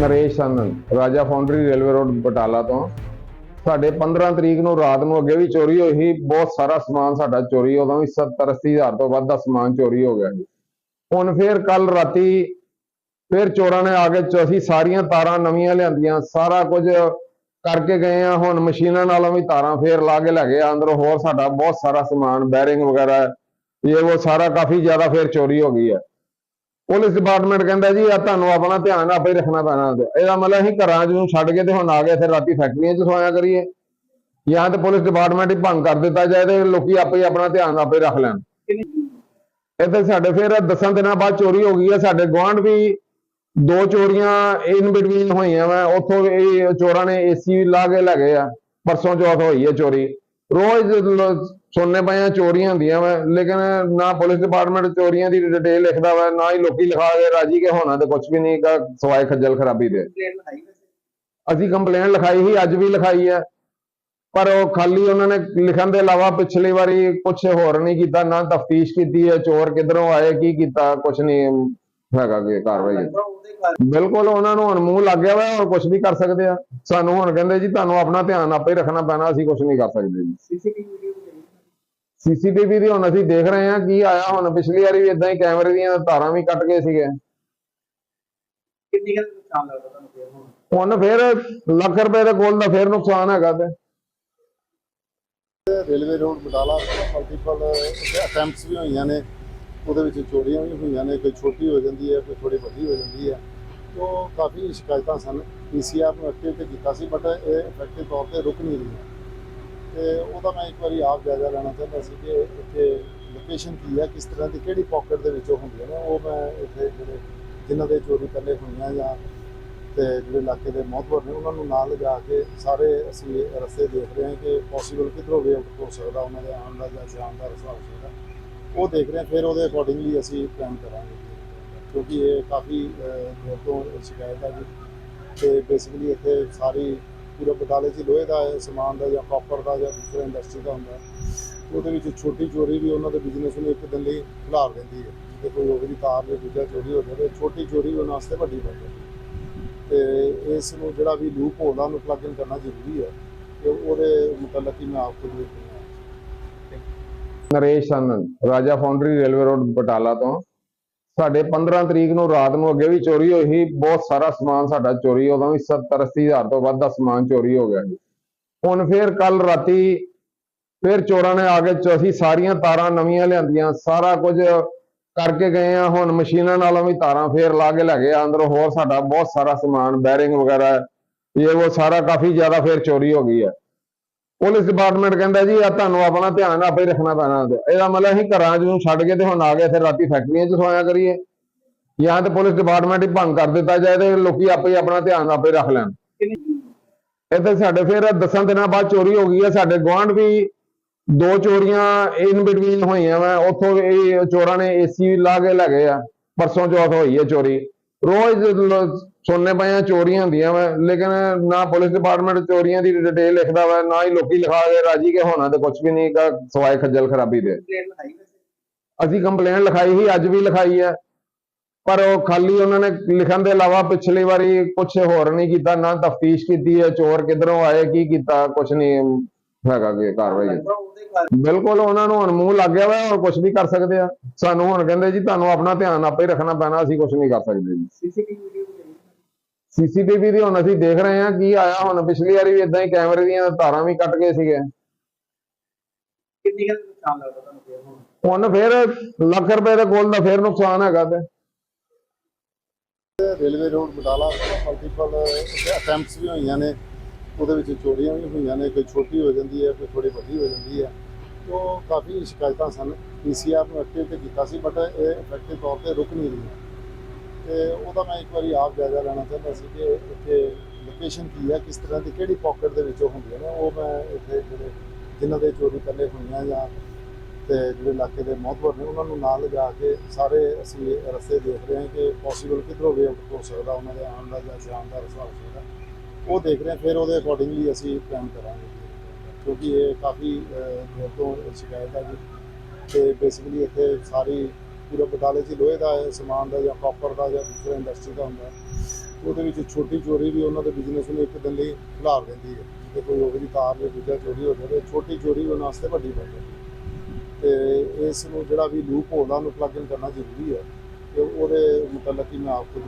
ਨਰੇਸ਼ ਆਨੰਦ ਰਾਜਾ foundry railway road Batala ਤੋਂ। ਸਾਡੇ 15 ਤਰੀਕ ਨੂੰ ਰਾਤ ਨੂੰ ਅੱਗੇ ਵੀ ਚੋਰੀ ਹੋਈ ਸੀ, ਬਹੁਤ ਸਾਰਾ ਸਮਾਨ ਸਾਡਾ ਚੋਰੀ, ਉਦੋਂ ਵੀ 70 80 ਹਜ਼ਾਰ ਤੋਂ ਵੱਧ ਦਾ ਸਮਾਨ ਚੋਰੀ ਹੋ ਗਿਆ ਸੀ। ਹੁਣ ਫੇਰ ਕੱਲ ਰਾਤੀ ਫੇਰ ਚੋਰਾਂ ਨੇ ਆ ਕੇ ਅਸੀਂ ਸਾਰੀਆਂ ਤਾਰਾਂ ਨਵੀਆਂ ਲਿਆਂਦੀਆਂ, ਸਾਰਾ ਕੁਝ ਕਰਕੇ ਗਏ ਆ, ਹੁਣ ਮਸ਼ੀਨਾਂ ਨਾਲੋਂ ਵੀ ਤਾਰਾਂ ਫੇਰ ਲਾ ਕੇ ਲੈ ਗਏ ਅੰਦਰੋਂ ਹੋਰ ਸਾਡਾ ਬਹੁਤ ਸਾਰਾ ਸਮਾਨ, ਬੈਰਿੰਗ ਵਗੈਰਾ, ਇਹ ਉਹ ਸਾਰਾ ਕਾਫੀ ਜ਼ਿਆਦਾ ਫੇਰ ਚੋਰੀ ਹੋ ਗਈ ਹੈ ਪੁਲਿਸ ਡਿਪਾਰਟਮੈਂਟ ਕਹਿੰਦਾ ਜੀ ਆ ਤੁਹਾਨੂੰ ਆਪਣਾ ਧਿਆਨ ਆਪੇ ਰੱਖਣਾ ਪੈਣਾ ਇਹਦਾ ਮਤਲਬ ਅਸੀਂ ਘਰਾਂ ਨੂੰ ਛੱਡ ਕੇ ਤੇ ਹੁਣ ਆ ਗਏ ਫਿਰ ਰਾਤੀ ਫੈਕਟਰੀਆਂ 'ਚ ਸੋਇਆ ਕਰੀਏ। ਜਾਂ ਤੇ ਪੁਲਿਸ ਡਿਪਾਰਟਮੈਂਟ ਹੀ ਭੰਗ ਕਰ ਦਿੱਤਾ ਜਾਏ ਤੇ ਲੋਕੀ ਆਪੇ ਆਪਣਾ ਧਿਆਨ ਆਪੇ ਰੱਖ ਲੈਣ। ਇੱਥੇ ਸਾਡੇ ਫਿਰ 10 ਦਿਨਾਂ ਬਾਅਦ ਚੋਰੀ ਹੋ ਗਈ ਹੈ ਸਾਡੇ ਗੁਆਂਢ ਵੀ ਦੋ ਚੋਰੀਆਂ ਇਨ ਬਿਟਵੀਨ ਹੋਈਆਂ ਵਾ। ਉੱਥੋਂ ਇਹ ਚੋਰਾਂ ਨੇ ਏਸੀ ਲਾ ਕੇ ਲੈ ਗਏ ਆ। ਪਰਸੋਂ ਚੌਥ ਹੋਈ ਹੈ ਚੋਰੀ। ਰੋਜ਼ ਸੁਣਨੇ ਪਏ ਆ ਚੋਰੀਆਂ ਹੁੰਦੀਆਂ ਵਾ ਲੇਕਿਨ ਨਾ ਪੁਲਿਸ ਡਿਪਾਰਟਮੈਂਟ ਚੋਰੀਆਂ ਦੀ ਡਿਟੇਲ ਲਿਖਦਾ ਵਾ ਨਾ ਹੀ ਲੋਕੀ ਲਿਖਾ ਕੇ ਰਾਜੀ ਕੇ ਹੋਣਾ ਤੇ ਕੁਝ ਵੀ ਨਹੀਂ ਗਾ ਸਵਾਏ ਖੱਜਲ ਖਰਾਬੀ ਦੇ। ਅਸੀਂ ਕੰਪਲੇਂਟ ਲਿਖਾਈ ਸੀ ਅੱਜ ਵੀ ਲਿਖਾਈ ਹੈ ਪਰ ਉਹ ਖਾਲੀ ਉਹਨਾਂ ਨੇ ਲਿਖਣ ਦੇ ਇਲਾਵਾ ਪਿਛਲੀ ਵਾਰੀ ਕੁਝ ਹੋਰ ਨਹੀਂ ਕੀਤਾ ਨਾ ਤਫਤੀਸ਼ ਕੀਤੀ ਹੈ ਚੋਰ ਕਿੱਧਰੋਂ ਆਏ ਕੀ ਕੀਤਾ ਕੁਝ ਨਹੀਂ ਹੈਗਾ ਕਿ ਕਾਰਵਾਈ। ਬਿਲਕੁਲ ਉਹਨਾਂ ਨੂੰ ਹੁਣ ਮੂੰਹ ਲੱਗ ਗਿਆ ਵਾ ਹੁਣ ਕੁਝ ਵੀ ਕਰ ਸਕਦੇ ਆ। ਸਾਨੂੰ ਹੁਣ ਕਹਿੰਦੇ ਜੀ ਤੁਹਾਨੂੰ ਆਪਣਾ ਧਿਆਨ ਆਪੇ ਰੱਖਣਾ ਪੈਣਾ ਅਸੀਂ ਕੁਝ ਨਹੀਂ ਕਰ ਸਕਦੇ ਜੀ। ਸੀਸੀਟੀਵੀ ਦੀ ਹੁਣ ਅਸੀਂ ਦੇਖ ਰਹੇ ਹਾਂ ਕੀ ਆਇਆ ਹੁਣ। ਪਿਛਲੀ ਵਾਰੀ ਵੀ ਇਦਾਂ ਹੀ ਕੈਮਰੇ ਦੀਆਂ ਤਾਰਾਂ ਵੀ ਕੱਟ ਗਏ ਸੀਗੇ। ਕਿੰਨੀ ਕੁ ਨੁਕਸਾਨ ਲੱਗਦਾ ਤੁਹਾਨੂੰ ਫਿਰ ਹੁਣ? ਹੁਣ ਫੇਰ ਲੱਖ ਰੁਪਏ ਦੇ ਕੋਲ ਦਾ ਫੇਰ ਨੁਕਸਾਨ ਹੈਗਾ ਤੇ। Railway road Batala multiple attempts ਵੀ ਹੋਈਆਂ ਨੇ। ਉਹਦੇ ਵਿੱਚ ਚੋਰੀਆਂ ਵੀ ਹੋਈਆਂ ਨੇ, ਕੋਈ ਛੋਟੀ ਹੋ ਜਾਂਦੀ ਹੈ, ਕੋਈ ਥੋੜੀ ਵੱਡੀ ਹੋ ਜਾਂਦੀ ਹੈ। ਤੋਂ ਕਾਫੀ ਸ਼ਿਕਾਇਤਾਂ ਸਨ ਪੀਸੀਆਰ ਨੂੰ ਐਕਟਿਵ ਤੇ ਕੀਤਾ ਸੀ ਬਟ ਇਹ ਇਫੈਕਟਿਵ ਤੌਰ ਤੇ ਰੁਕ ਨਹੀਂ ਰਹੀਆਂ। ਤੇ ਉਹਦਾ ਮੈਂ ਇੱਕ ਵਾਰੀ ਆਪ ਜਾਇਜ਼ਾ ਲੈਣਾ ਚਾਹੁੰਦਾ ਸੀ ਕਿ ਇੱਥੇ ਲੋਕੇਸ਼ਨ ਕੀ ਹੈ, ਕਿਸ ਤਰ੍ਹਾਂ ਦੀ ਕਿਹੜੀ ਪਾਕਟ ਦੇ ਵਿੱਚੋਂ ਹੁੰਦੀਆਂ ਨੇ, ਉਹ ਮੈਂ ਇੱਥੇ ਜਿਹੜੇ ਜਿਨ੍ਹਾਂ ਦੇ ਚੋਰੀ ਪਹਿਲੇ ਹੋਈਆਂ ਜਾਂ ਤੇ ਜਿਹੜੇ ਇਲਾਕੇ ਦੇ ਮੌਤਵਰ ਨੇ, ਉਹਨਾਂ ਨੂੰ ਨਾਲ ਲਿਜਾ ਕੇ ਸਾਰੇ ਅਸੀਂ ਰਸਤੇ ਦੇਖ ਰਹੇ ਹਾਂ ਕਿ ਪੋਸੀਬਲ ਕਿੱਧਰੋਂ ਵੇ ਆਊਟ ਹੋ ਸਕਦਾ, ਉਹਨਾਂ ਦੇ ਆਉਣ ਦਾ ਜਾਂ ਜਾਣ ਦਾ ਰਸਤਾ ਹੋ ਸਕਦਾ। ਉਹ ਦੇਖ ਰਹੇ ਹਾਂ, ਫਿਰ ਉਹਦੇ ਅਕੋਰਡਿੰਗਲੀ ਅਸੀਂ ਪਲਾਨ ਕਰਾਂਗੇ। ਕਿਉਂਕਿ ਇਹ ਕਾਫੀ ਦੂਰ ਤੋਂ ਸ਼ਿਕਾਇਤ ਹੈ ਜੀ। ਤੇ ਬੇਸਿਕਲੀ ਇੱਥੇ ਸਾਰੀ ਪੂਰਾ ਬਟਾਲੇ 'ਚ ਲੋਹੇ ਦਾ ਸਮਾਨ ਦਾ ਜਾਂ ਕਾਪਰ ਦਾ ਜਾਂ ਦੂਸਰੇ ਇੰਡਸਟਰੀ ਦਾ ਹੁੰਦਾ, ਉਹਦੇ ਵਿੱਚ ਛੋਟੀ ਚੋਰੀ ਵੀ ਉਹਨਾਂ ਦੇ ਬਿਜ਼ਨਸ ਨੂੰ ਇੱਕ ਦਿਨ ਲਈ ਖਿਲਾਰ ਦਿੰਦੀ ਹੈ। ਜੇ ਕੋਈ ਉਹ ਵੀ ਤਾਰ ਦੇ ਦੂਜਾ ਚੋਰੀ ਹੋ ਜਾਵੇ, ਛੋਟੀ ਚੋਰੀ ਉਹਨਾਂ ਵਾਸਤੇ ਵੱਡੀ ਬਣ ਜਾਂਦੀ ਹੈ। ਤੇ ਇਸ ਨੂੰ ਜਿਹੜਾ ਵੀ ਲੂਪ ਹੋਲ ਆ ਉਹਨੂੰ ਪਲੱਗ ਇਨ ਕਰਨਾ ਜ਼ਰੂਰੀ ਹੈ। ਤੇ ਉਹਦੇ ਮੁਤਲਕ ਹੀ ਮੈਂ ਆਪ ਖੁਦ ਦੇਖ ਰਿਹਾ ਨਰੇਸ਼ ਆਨੰਦ ਰਾਜਾ ਫਾਊਂਡਰੀ ਰੇਲਵੇ ਰੋਡ ਬਟਾਲਾ ਤੋਂ। ਸਾਡੇ 15 ਤਰੀਕ ਨੂੰ ਰਾਤ ਨੂੰ ਅੱਗੇ ਵੀ ਚੋਰੀ ਹੋਈ ਸੀ, ਬਹੁਤ ਸਾਰਾ ਸਮਾਨ ਸਾਡਾ ਚੋਰੀ, ਉਦੋਂ ਵੀ 70 80 ਹਜ਼ਾਰ ਤੋਂ ਵੱਧ ਦਾ ਸਮਾਨ ਚੋਰੀ ਹੋ ਗਿਆ ਜੀ ਹੁਣ ਫੇਰ ਕੱਲ ਰਾਤੀ ਫੇਰ ਚੋਰਾਂ ਨੇ ਆ ਕੇ ਅਸੀਂ ਸਾਰੀਆਂ ਤਾਰਾਂ ਨਵੀਆਂ ਲਿਆਂਦੀਆਂ, ਸਾਰਾ ਕੁਝ ਕਰਕੇ ਗਏ ਆ ਹੁਣ ਮਸ਼ੀਨਾਂ ਨਾਲੋਂ ਵੀ ਤਾਰਾਂ ਫੇਰ ਲਾ ਕੇ ਲੈ ਗਏ ਆ ਅੰਦਰੋਂ ਹੋਰ ਸਾਡਾ ਬਹੁਤ ਸਾਰਾ ਸਮਾਨ, ਬੈਰਿੰਗ ਵਗੈਰਾ, ਇਹ ਉਹ ਸਾਰਾ ਕਾਫੀ ਜ਼ਿਆਦਾ ਫੇਰ ਚੋਰੀ ਹੋ ਗਈ ਹੈ। ਪੁਲਿਸ ਡਿਪਾਰਟਮੈਂਟ ਕਹਿੰਦਾ ਜੀ ਆ ਤੁਹਾਨੂੰ ਆਪਣਾ ਧਿਆਨ ਆਪੇ ਰੱਖਣਾ ਪੈਣਾ ਇਹਦਾ ਮਤਲਬ ਅਸੀਂ ਘਰਾਂ 'ਚ ਛੱਡ ਕੇ ਤੇ ਹੁਣ ਆ ਗਏ ਫਿਰ ਰਾਤੀ ਫੈਕਟਰੀਆਂ 'ਚ ਸੋਇਆ ਕਰੀਏ। ਜਾਂ ਤੇ ਪੁਲਿਸ ਡਿਪਾਰਟਮੈਂਟ ਹੀ ਭੰਗ ਕਰ ਦਿੱਤਾ ਜਾਏ ਤੇ ਲੋਕੀ ਆਪੇ ਆਪਣਾ ਧਿਆਨ ਆਪੇ ਰੱਖ ਲੈਣ। ਇੱਥੇ ਸਾਡੇ ਫਿਰ 10 ਦਿਨਾਂ ਬਾਅਦ ਚੋਰੀ ਹੋ ਗਈ ਹੈ ਸਾਡੇ ਗੁਆਂਢ ਵੀ ਦੋ ਚੋਰੀਆਂ ਇਨ ਬਿਟਵੀਨ ਹੋਈਆਂ ਵਾ। ਉੱਥੋਂ ਇਹ ਚੋਰਾਂ ਨੇ ਏਸੀ ਲਾ ਕੇ ਲੈ ਗਏ ਆ। ਪਰਸੋਂ ਚੌਥ ਹੋਈ ਹੈ ਚੋਰੀ। ਰੋਜ਼ ਸੁਣਨੇ ਪਏ ਆ ਚੋਰੀਆਂ ਹੁੰਦੀਆਂ ਵਾ ਲੇਕਿਨ ਨਾ ਪੁਲਿਸ ਡਿਪਾਰਟਮੈਂਟ ਚੋਰੀਆਂ ਦੀ ਡਿਟੇਲ ਲਿਖਦਾ ਵਾ ਨਾ ਹੀ ਲੋਕੀ ਲਿਖਾ ਕੇ ਰਾਜੀ ਕੇ ਹੋਣਾ ਤੇ ਕੁਝ ਵੀ ਨਹੀਂ ਗਾ ਸਵਾਏ ਖੱਜਲ ਖਰਾਬੀ ਦੇ। ਅਸੀਂ ਕੰਪਲੇਂਟ ਲਿਖਾਈ ਸੀ ਅੱਜ ਵੀ ਲਿਖਾਈ ਹੈ ਪਰ ਉਹ ਖਾਲੀ ਉਹਨਾਂ ਨੇ ਲਿਖਣ ਦੇ ਇਲਾਵਾ ਪਿਛਲੀ ਵਾਰੀ ਕੁਝ ਹੋਰ ਨਹੀਂ ਕੀਤਾ ਨਾ ਤਫਤੀਸ਼ ਕੀਤੀ ਹੈ ਚੋਰ ਕਿੱਧਰੋਂ ਆਏ ਕੀ ਕੀਤਾ ਕੁਝ ਨਹੀਂ ਹੈਗਾ ਕਿ ਕਾਰਵਾਈ। ਬਿਲਕੁਲ ਉਹਨਾਂ ਨੂੰ ਹੁਣ ਮੂੰਹ ਲੱਗ ਗਿਆ ਵਾ ਹੋਰ ਕੁਝ ਵੀ ਕਰ ਸਕਦੇ ਆ। ਸਾਨੂੰ ਹੁਣ ਕਹਿੰਦੇ ਜੀ ਤੁਹਾਨੂੰ ਆਪਣਾ ਧਿਆਨ ਆਪੇ ਰੱਖਣਾ ਪੈਣਾ ਅਸੀਂ ਕੁਝ ਨਹੀਂ ਕਰ ਸਕਦੇ ਜੀ। ਸੀਸੀਟੀਵੀ ਦੀ ਹੁਣ ਅਸੀਂ ਦੇਖ ਰਹੇ ਹਾਂ ਕੀ ਆਇਆ ਹੁਣ। ਪਿਛਲੀ ਵਾਰੀ ਵੀ ਇਦਾਂ ਹੀ ਕੈਮਰੇ ਦੀਆਂ ਤਾਰਾਂ ਵੀ ਕੱਟ ਗਏ ਸੀਗੇ। ਕਿੰਨੀ ਕੁ ਨੁਕਸਾਨ ਲੱਗਦਾ ਤੁਹਾਨੂੰ ਫਿਰ ਹੁਣ? ਹੁਣ ਫੇਰ ਲੱਖ ਰੁਪਏ ਦੇ ਕੋਲ ਦਾ ਫੇਰ ਨੁਕਸਾਨ ਹੈਗਾ ਤੇ। Railway road Batala multiple attempts ਵੀ ਹੋਈਆਂ ਨੇ। ਉਹਦੇ ਵਿੱਚ ਚੋਰੀਆਂ ਵੀ ਹੋਈਆਂ ਨੇ। ਕੋਈ ਛੋਟੀ ਹੋ ਜਾਂਦੀ ਹੈ ਕੋਈ ਥੋੜੀ ਵੱਡੀ ਹੋ ਜਾਂਦੀ ਹੈ। ਤੋਂ ਕਾਫੀ ਸ਼ਿਕਾਇਤਾਂ ਸਨ। ਪੀਸੀਆਰ ਨੂੰ ਐਕਟਿਵ ਤੇ ਕੀਤਾ ਸੀ ਬਟ ਇਹ ਇਫੈਕਟਿਵ ਤੌਰ ਤੇ ਰੁਕ ਨਹੀਂ ਰਹੀਆਂ। ਤੇ ਉਹਦਾ ਮੈਂ ਇੱਕ ਵਾਰੀ ਆਪ ਜਾਇਜ਼ਾ ਲੈਣਾ ਚਾਹੁੰਦਾ ਸੀ ਕਿ ਇੱਥੇ ਲੋਕੇਸ਼ਨ ਕੀ ਹੈ ਕਿਸ ਤਰ੍ਹਾਂ ਦੀ ਕਿਹੜੀ ਪਾਕਟ ਦੇ ਵਿੱਚੋਂ ਹੁੰਦੀਆਂ ਨੇ ਉਹ ਮੈਂ ਇੱਥੇ ਜਿਹੜੇ ਜਿਨ੍ਹਾਂ ਦੇ ਚੋਰੀ ਪਹਿਲੇ ਹੋਈਆਂ ਜਾਂ ਤੇ ਜਿਹੜੇ ਇਲਾਕੇ ਦੇ ਮੌਤਵਰ ਨੇ ਉਹਨਾਂ ਨੂੰ ਨਾਲ ਲਿਜਾ ਕੇ ਸਾਰੇ ਅਸੀਂ ਰਸਤੇ ਦੇਖ ਰਹੇ ਹਾਂ ਕਿ ਪੋਸੀਬਲ ਕਿੱਧਰੋਂ ਵੇ ਆਊਟ ਹੋ ਸਕਦਾ ਉਹਨਾਂ ਦੇ ਆਉਣ ਦਾ ਜਾਂ ਜਾਣ ਦਾ ਰਸਤਾ ਹੋ ਸਕਦਾ। ਉਹ ਦੇਖ ਰਹੇ ਹਾਂ ਫਿਰ ਉਹਦੇ ਅਕੋਰਡਿੰਗਲੀ ਅਸੀਂ ਪਲਾਨ ਕਰਾਂਗੇ। ਕਿਉਂਕਿ ਇਹ ਕਾਫੀ ਅਹ, ਦੇਰ ਤੋਂ ਸ਼ਿਕਾਇਤ ਹੈ ਜੀ। ਤੇ ਬੇਸਿਕਲੀ ਇੱਥੇ ਸਾਰੀ ਪੂਰਾ ਬਟਾਲੇ 'ਚ ਲੋਹੇ ਦਾ ਸਮਾਨ ਦਾ ਜਾਂ ਕਾਪਰ ਦਾ ਜਾਂ ਦੂਸਰੇ ਇੰਡਸਟਰੀ ਦਾ ਹੁੰਦਾ ਉਹਦੇ ਵਿੱਚ ਛੋਟੀ ਚੋਰੀ ਵੀ ਉਹਨਾਂ ਦੇ ਬਿਜ਼ਨਸ ਨੂੰ ਇੱਕ ਦਿਨ ਲਈ ਖਿਲਾਰ ਦਿੰਦੀ ਹੈ। ਜੇ ਕੋਈ ਉਹਦੀ ਕਾਰ ਜਾਂ ਦੂਜਾ ਚੋਰੀ ਹੋ ਜਾਵੇ, ਛੋਟੀ ਚੋਰੀ ਉਹਨਾਂ ਵਾਸਤੇ ਵੱਡੀ ਬਣ ਜਾਂਦੀ ਹੈ। ਤੇ ਇਸ ਨੂੰ ਜਿਹੜਾ ਵੀ ਲੂਪ ਹੋਲ ਆ, ਉਹਨੂੰ ਪਲੱਗ ਇਨ ਕਰਨਾ ਜ਼ਰੂਰੀ ਹੈ। ਤੇ ਉਹਦੇ ਮੁਤਲਕ ਹੀ ਮੈਂ ਆਪ ਤੋਂ